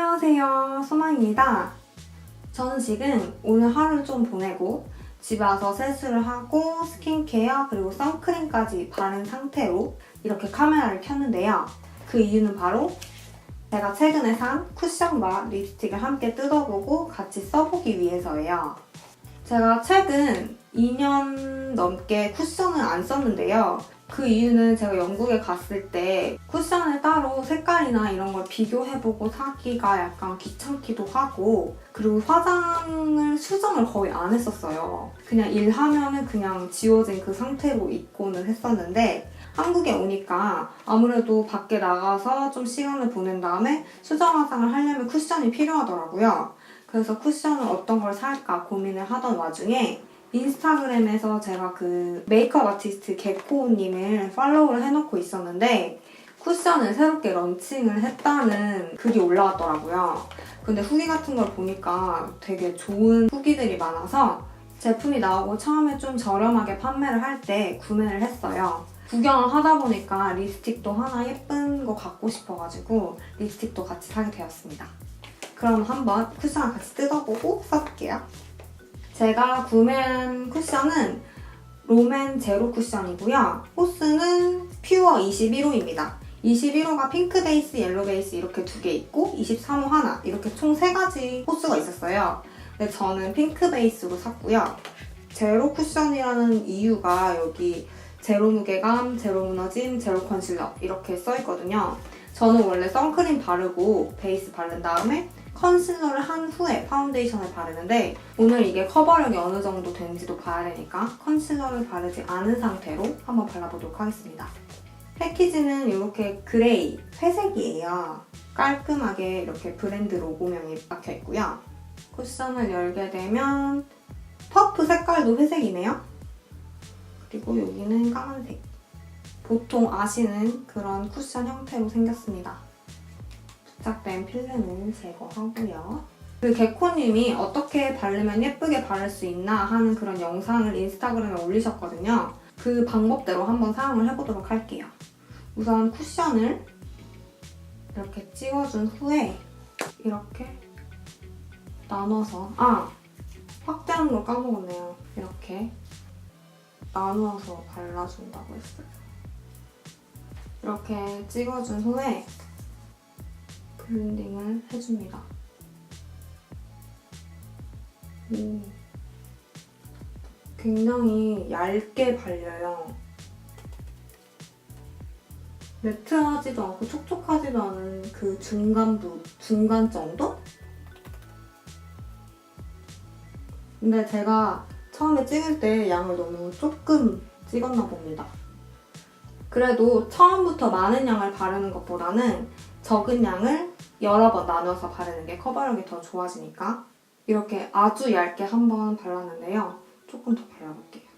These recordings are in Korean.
안녕하세요. 소망입니다. 저는 지금 오늘 하루를 좀 보내고 집에 와서 세수를 하고 스킨케어 그리고 선크림까지 바른 상태로 이렇게 카메라를 켰는데요. 그 이유는 바로 제가 최근에 산 쿠션과 립스틱을 함께 뜯어보고 같이 써보기 위해서예요. 제가 최근 2년 넘게 쿠션을 안 썼는데요. 그 이유는 제가 영국에 갔을 때 쿠션을 따로 색깔이나 이런 걸 비교해보고 사기가 약간 귀찮기도 하고 그리고 화장을 수정을 거의 안 했었어요. 그냥 일하면은 그냥 지워진 그 상태로 입고는 했었는데 한국에 오니까 아무래도 밖에 나가서 좀 시간을 보낸 다음에 수정 화장을 하려면 쿠션이 필요하더라고요. 그래서 쿠션을 어떤 걸 살까 고민을 하던 와중에 인스타그램에서 제가 그 메이크업 아티스트 개코님을 팔로우를 해놓고 있었는데 쿠션을 새롭게 런칭을 했다는 글이 올라왔더라고요. 근데 후기 같은 걸 보니까 되게 좋은 후기들이 많아서 제품이 나오고 처음에 좀 저렴하게 판매를 할 때 구매를 했어요. 구경을 하다 보니까 립스틱도 하나 예쁜 거 갖고 싶어가지고 립스틱도 같이 사게 되었습니다. 그럼 한번 쿠션을 같이 뜯어보고 써볼게요. 제가 구매한 쿠션은 롬앤 제로 쿠션이고요. 호스는 퓨어 21호입니다. 21호가 핑크 베이스, 옐로 베이스 이렇게 두 개 있고 23호 하나 이렇게 총 세 가지 호스가 있었어요. 근데 저는 핑크 베이스로 샀고요. 제로 쿠션이라는 이유가 여기 제로 무게감, 제로 무너짐, 제로 컨실러 이렇게 써있거든요. 저는 원래 선크림 바르고 베이스 바른 다음에 컨실러를 한 후에 파운데이션을 바르는데 오늘 이게 커버력이 어느 정도 되는지도 봐야 되니까 컨실러를 바르지 않은 상태로 한번 발라보도록 하겠습니다. 패키지는 이렇게 그레이, 회색이에요. 깔끔하게 이렇게 브랜드 로고명이 박혀 있고요. 쿠션을 열게 되면 퍼프 색깔도 회색이네요. 그리고 여기는 까만색. 보통 아시는 그런 쿠션 형태로 생겼습니다. 부착된 필름을 제거하고요. 그 개코님이 어떻게 바르면 예쁘게 바를 수 있나 하는 그런 영상을 인스타그램에 올리셨거든요. 그 방법대로 한번 사용을 해보도록 할게요. 우선 쿠션을 이렇게 찍어준 후에 이렇게 나눠서 아! 확대하는 걸 까먹었네요. 이렇게 나누어서 발라준다고 했어요. 이렇게 찍어준 후에 블렌딩을 해줍니다. 오. 굉장히 얇게 발려요. 매트하지도 않고 촉촉하지도 않은 그 중간부, 중간 정도? 근데 제가 처음에 찍을 때 양을 너무 조금 찍었나 봅니다. 그래도 처음부터 많은 양을 바르는 것보다는 적은 양을 여러 번 나눠서 바르는 게 커버력이 더 좋아지니까 이렇게 아주 얇게 한 번 발랐는데요. 조금 더 발라볼게요.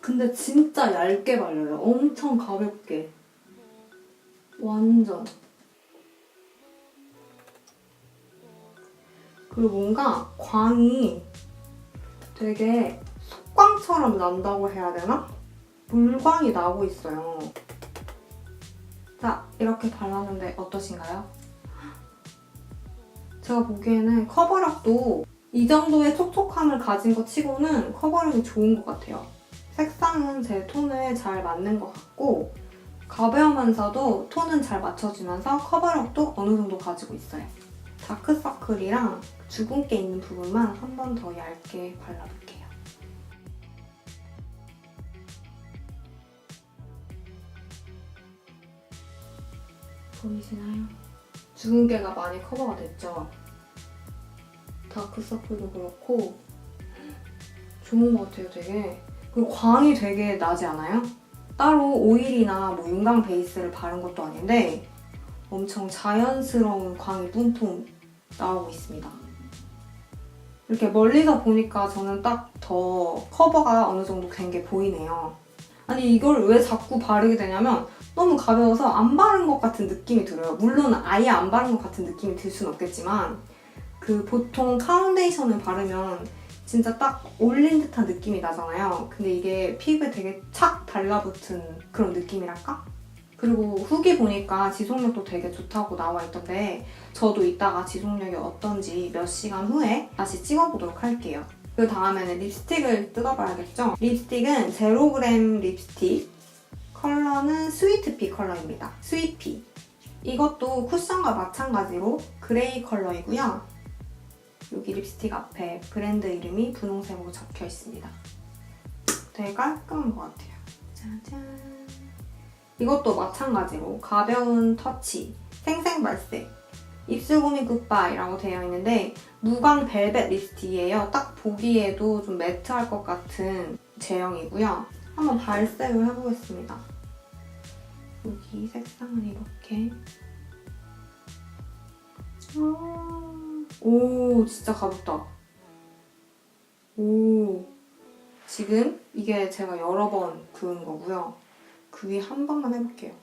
근데 진짜 얇게 발려요. 엄청 가볍게. 완전. 그리고 뭔가 광이 되게 속광처럼 난다고 해야 되나? 물광이 나고 있어요. 자, 이렇게 발랐는데 어떠신가요? 제가 보기에는 커버력도 이 정도의 촉촉함을 가진 것 치고는 커버력이 좋은 것 같아요. 색상은 제 톤에 잘 맞는 것 같고 가벼우면서도 톤은 잘 맞춰주면서 커버력도 어느 정도 가지고 있어요. 다크서클이랑 주근깨 있는 부분만 한 번 더 얇게 발라볼게요. 보이시나요? 주근깨가 많이 커버가 됐죠? 다크서클도 그렇고 좋은 것 같아요 되게 그리고 광이 되게 나지 않아요? 따로 오일이나 뭐 윤광 베이스를 바른 것도 아닌데 엄청 자연스러운 광이 뿜뿜 나오고 있습니다. 이렇게 멀리서 보니까 저는 딱 더 커버가 어느 정도 된 게 보이네요. 아니 이걸 왜 자꾸 바르게 되냐면 너무 가벼워서 안 바른 것 같은 느낌이 들어요. 물론 아예 안 바른 것 같은 느낌이 들 수는 없겠지만 그 보통 파운데이션을 바르면 진짜 딱 올린 듯한 느낌이 나잖아요. 근데 이게 피부에 되게 착 달라붙은 그런 느낌이랄까? 그리고 후기 보니까 지속력도 되게 좋다고 나와 있던데 저도 이따가 지속력이 어떤지 몇 시간 후에 다시 찍어보도록 할게요. 그 다음에는 립스틱을 뜯어봐야겠죠? 립스틱은 제로그램 립스틱 컬러는 스위트피 컬러입니다. 스위피 이것도 쿠션과 마찬가지로 그레이 컬러이고요. 여기 립스틱 앞에 브랜드 이름이 분홍색으로 적혀 있습니다. 되게 깔끔한 것 같아요. 짜잔. 이것도 마찬가지로 가벼운 터치, 생생발색, 입술 고민 굿바이라고 되어 있는데 무광 벨벳 립스틱이에요. 딱 보기에도 좀 매트할 것 같은 제형이고요. 한번 발색을 해보겠습니다. 여기 색상은 이렇게 아, 오 진짜 가볍다. 오 지금 이게 제가 여러 번 그은 거고요. 그 위에 한 번만 해볼게요.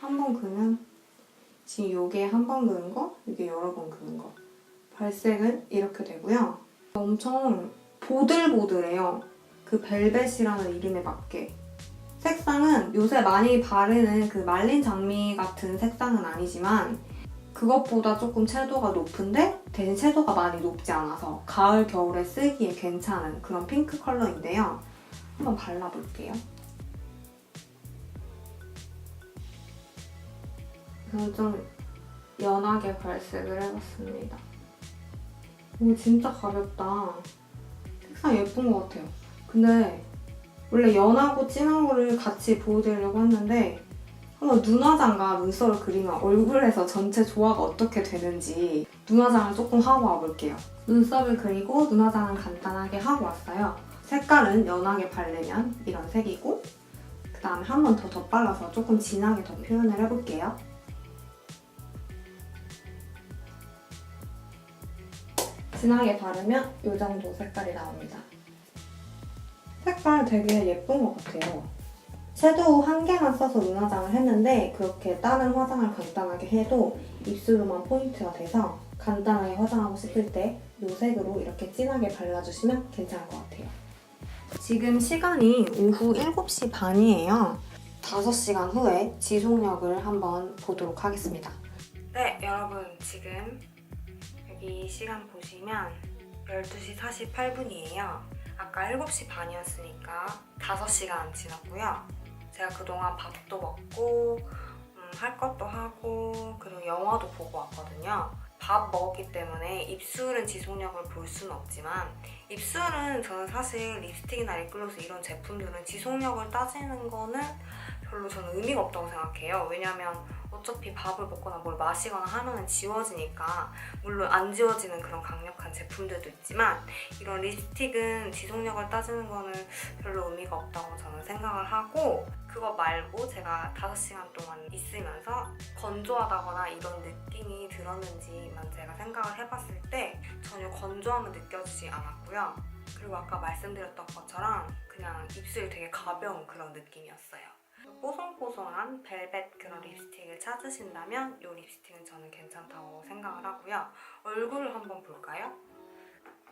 한 번 그으면 지금 요게 한 번 그은 거, 이게 여러 번 그은 거. 발색은 이렇게 되고요. 엄청 보들보들해요. 그 벨벳이라는 이름에 맞게. 색상은 요새 많이 바르는 그 말린 장미 같은 색상은 아니지만 그것보다 조금 채도가 높은데 대신 채도가 많이 높지 않아서 가을, 겨울에 쓰기에 괜찮은 그런 핑크 컬러인데요. 한번 발라볼게요. 저는 좀 연하게 발색을 해봤습니다. 오, 진짜 가볍다. 색상 예쁜 것 같아요. 근데 원래 연하고 진한 거를 같이 보여드리려고 했는데 한번 눈화장과 눈썹을 그리면 얼굴에서 전체 조화가 어떻게 되는지 눈화장을 조금 하고 와볼게요. 눈썹을 그리고 눈화장은 간단하게 하고 왔어요. 색깔은 연하게 바르면 이런 색이고 그 다음에 한 번 더 덧발라서 조금 진하게 더 표현을 해볼게요. 진하게 바르면 이 정도 색깔이 나옵니다. 색깔 되게 예쁜 것 같아요. 섀도우 한 개만 써서 눈화장을 했는데 그렇게 다른 화장을 간단하게 해도 입술로만 포인트가 돼서 간단하게 화장하고 싶을 때 이 색으로 이렇게 진하게 발라주시면 괜찮을 것 같아요. 지금 시간이 오후 7시 반이에요. 5시간 후에 지속력을 한번 보도록 하겠습니다. 네, 여러분 지금 여기 시간 보시면 12시 48분이에요. 아까 7시 반이었으니까 5시간 지났고요. 제가 그동안 밥도 먹고 음, 할 것도 하고 그리고 영화도 보고 왔거든요. 밥 먹었기 때문에 입술은 지속력을 볼 수는 없지만 입술은 저는 사실 립스틱이나 립글로스 이런 제품들은 지속력을 따지는 거는 별로 저는 의미가 없다고 생각해요. 왜냐면 어차피 밥을 먹거나 뭘 마시거나 하면 지워지니까 물론 안 지워지는 그런 강력한 제품들도 있지만 이런 립스틱은 지속력을 따지는 거는 별로 의미가 없다고 저는 생각을 하고 그거 말고 제가 5시간 동안 있으면서 건조하다거나 이런 느낌이 들었는지만 제가 생각을 해봤을 때 전혀 건조함은 느껴지지 않았고요. 그리고 아까 말씀드렸던 것처럼 그냥 입술이 되게 가벼운 그런 느낌이었어요. 뽀송뽀송한 벨벳 그런 립스틱을 찾으신다면 이 립스틱은 저는 괜찮다고 생각을 하고요. 얼굴을 한번 볼까요?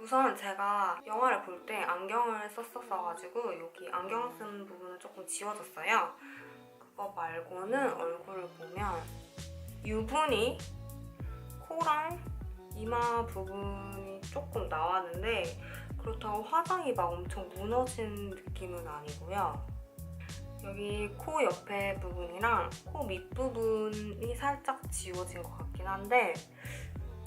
우선 제가 영화를 볼 때 안경을 썼었어가지고 여기 안경 쓴 부분은 조금 지워졌어요. 그거 말고는 얼굴을 보면 유분이 코랑 이마 부분이 조금 나왔는데 그렇다고 화장이 막 엄청 무너진 느낌은 아니고요. 여기 코 옆에 부분이랑 코 밑부분이 살짝 지워진 것 같긴 한데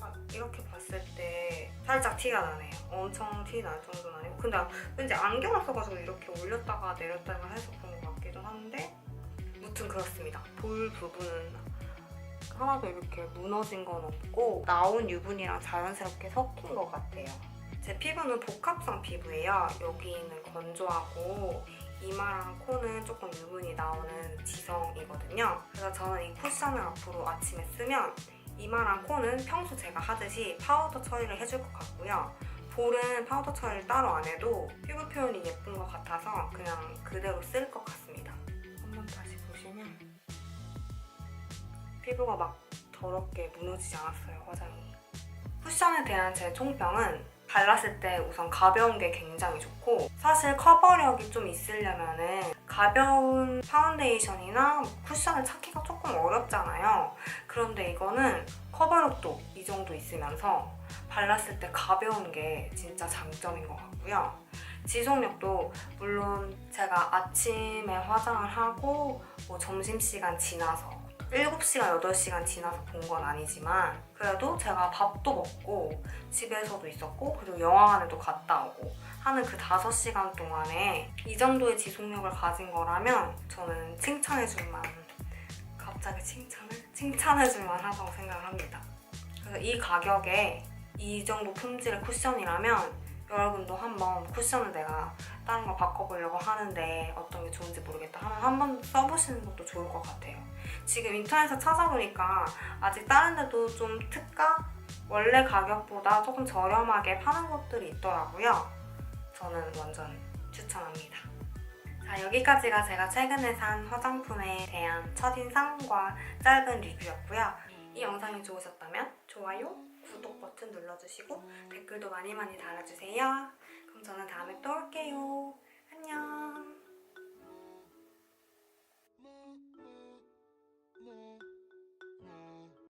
아, 이렇게 봤을 때 살짝 티가 나네요. 엄청 티 날 정도는 아니고 근데 왠지 안경을 써가지고 이렇게 올렸다가 내렸다가 해서 그런 것 같기도 한데 무튼 그렇습니다. 볼 부분은 하나도 이렇게 무너진 건 없고 나온 유분이랑 자연스럽게 섞인 것 같아요. 제 피부는 복합성 피부예요. 여기는 건조하고 이마랑 코는 조금 유분이 나오는 지성이거든요. 그래서 저는 이 쿠션을 앞으로 아침에 쓰면 이마랑 코는 평소 제가 하듯이 파우더 처리를 해줄 것 같고요. 볼은 파우더 처리를 따로 안 해도 피부 표현이 예쁜 것 같아서 그냥 그대로 쓸 것 같습니다. 한번 다시 보시면 피부가 막 더럽게 무너지지 않았어요, 화장이. 쿠션에 대한 제 총평은 발랐을 때 우선 가벼운 게 굉장히 좋고 사실 커버력이 좀 있으려면은 가벼운 파운데이션이나 쿠션을 찾기가 조금 어렵잖아요. 그런데 이거는 커버력도 이 정도 있으면서 발랐을 때 가벼운 게 진짜 장점인 것 같고요. 지속력도 물론 제가 아침에 화장을 하고 뭐 점심시간 지나서 7시간, 8시간 지나서 본 건 아니지만 그래도 제가 밥도 먹고 집에서도 있었고 그리고 영화관에도 갔다 오고 하는 그 5시간 동안에 이 정도의 지속력을 가진 거라면 저는 칭찬해줄 만 갑자기 칭찬을? 칭찬해줄 만하다고 생각합니다. 그래서 이 가격에 이 정도 품질의 쿠션이라면 여러분도 한번 쿠션을 내가 다른 거 바꿔보려고 하는데 어떤 게 좋은지 모르겠다 하면 한번 써보시는 것도 좋을 것 같아요. 지금 인터넷에 찾아보니까 아직 다른 데도 좀 특가? 원래 가격보다 조금 저렴하게 파는 것들이 있더라고요. 저는 완전 추천합니다. 자, 여기까지가 제가 최근에 산 화장품에 대한 첫인상과 짧은 리뷰였고요. 이 영상이 좋으셨다면 좋아요, 구독 버튼 눌러주시고 음. 댓글도 많이 많이 달아주세요. 그럼 저는 다음에 또 올게요. 안녕.